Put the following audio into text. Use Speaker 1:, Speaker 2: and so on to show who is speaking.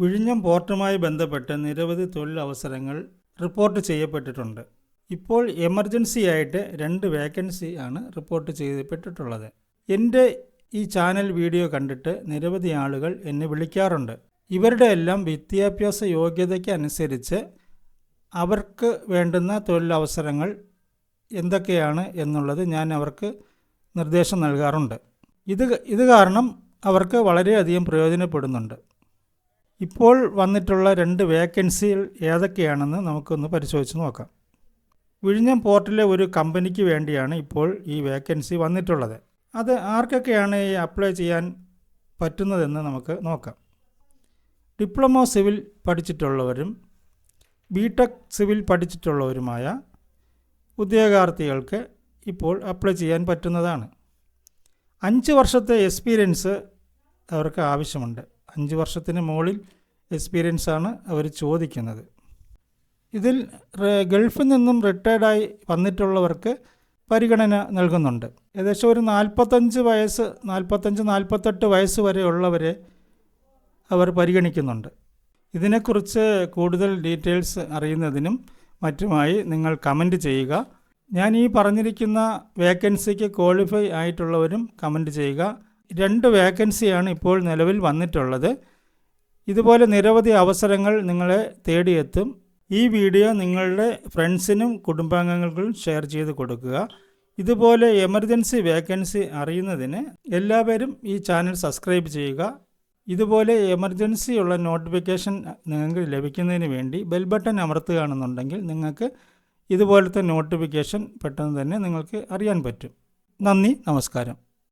Speaker 1: വിഴിഞ്ഞം പോർട്ടുമായി ബന്ധപ്പെട്ട് നിരവധി തൊഴിലവസരങ്ങൾ റിപ്പോർട്ട് ചെയ്യപ്പെട്ടിട്ടുണ്ട്. ഇപ്പോൾ എമർജൻസി ആയിട്ട് രണ്ട് വേക്കൻസി ആണ് റിപ്പോർട്ട് ചെയ്യപ്പെട്ടിട്ടുള്ളത്. എന്റെ ഈ ചാനൽ വീഡിയോ കണ്ടിട്ട് നിരവധി ആളുകൾ എന്നെ വിളിക്കാറുണ്ട്. ഇവരുടെ എല്ലാം വിദ്യാഭ്യാസ യോഗ്യതയ്ക്ക് അനുസരിച്ച് അവർക്ക് വേണ്ടുന്ന തൊഴിലവസരങ്ങൾ എന്തൊക്കെയാണ് എന്നുള്ളത് ഞാൻ അവർക്ക് നിർദ്ദേശം നൽകാറുണ്ട്. ഇത് ഇത് കാരണം അവർക്ക് വളരെയധികം പ്രയോജനപ്പെടുന്നുണ്ട്. ഇപ്പോൾ വന്നിട്ടുള്ള രണ്ട് വേക്കൻസികൾ ഏതൊക്കെയാണെന്ന് നമുക്കൊന്ന് പരിശോധിച്ച് നോക്കാം. വിഴിഞ്ഞം പോർട്ടിലെ ഒരു കമ്പനിക്ക് വേണ്ടിയാണ് ഇപ്പോൾ ഈ വേക്കൻസി വന്നിട്ടുള്ളത്. അത് ആർക്കൊക്കെയാണ് ഈ അപ്ലൈ ചെയ്യാൻ പറ്റുന്നതെന്ന് നമുക്ക് നോക്കാം. ഡിപ്ലോമ സിവിൽ പഠിച്ചിട്ടുള്ളവരും ബിടെക് സിവിൽ പഠിച്ചിട്ടുള്ളവരുമായ ഉദ്യോഗാർത്ഥികൾക്ക് ഇപ്പോൾ അപ്ലൈ ചെയ്യാൻ പറ്റുന്നതാണ്. അഞ്ച് വർഷത്തെ എക്സ്പീരിയൻസ് അവർക്ക് ആവശ്യമുണ്ട്. അഞ്ച് വർഷത്തിന് മുകളിൽ എക്സ്പീരിയൻസാണ് അവർ ചോദിക്കുന്നത്. ഇതിൽ ഗൾഫിൽ നിന്നും റിട്ടയർഡായി വന്നിട്ടുള്ളവർക്ക് പരിഗണന നൽകുന്നുണ്ട്. ഏകദേശം ഒരു നാൽപ്പത്തഞ്ച് വയസ്സ് നാൽപ്പത്തഞ്ച് നാൽപ്പത്തെട്ട് വയസ്സ് വരെയുള്ളവരെ അവർ പരിഗണിക്കുന്നുണ്ട്. ഇതിനെക്കുറിച്ച് കൂടുതൽ ഡീറ്റെയിൽസ് അറിയുന്നതിനും മറ്റുമായി നിങ്ങൾ കമന്റ് ചെയ്യുക. ഞാൻ ഈ പറഞ്ഞിരിക്കുന്ന വേക്കൻസിക്ക് ക്വാളിഫൈ ആയിട്ടുള്ളവരും കമന്റ് ചെയ്യുക. രണ്ട് വേക്കൻസിയാണ് ഇപ്പോൾ നിലവിൽ വന്നിട്ടുള്ളത്. ഇതുപോലെ നിരവധി അവസരങ്ങൾ നിങ്ങളെ തേടിയെത്തും. ഈ വീഡിയോ നിങ്ങളുടെ ഫ്രണ്ട്സിനും കുടുംബാംഗങ്ങൾക്കും ഷെയർ ചെയ്ത് കൊടുക്കുക. ഇതുപോലെ എമർജൻസി വേക്കൻസി അറിയുന്നതിന് എല്ലാവരും ഈ ചാനൽ സബ്സ്ക്രൈബ് ചെയ്യുക. ഇതുപോലെ എമർജൻസി ഉള്ള നോട്ടിഫിക്കേഷൻ നിങ്ങൾക്ക് ലഭിക്കുന്നതിന് വേണ്ടി ബെൽ ബട്ടൺ അമർത്തുകയാണെന്നുണ്ടെങ്കിൽ നിങ്ങൾക്ക് ഇതുപോലത്തെ നോട്ടിഫിക്കേഷൻ പെട്ടെന്ന് തന്നെ നിങ്ങൾക്ക് അറിയാൻ പറ്റും. നന്ദി നമസ്കാരം.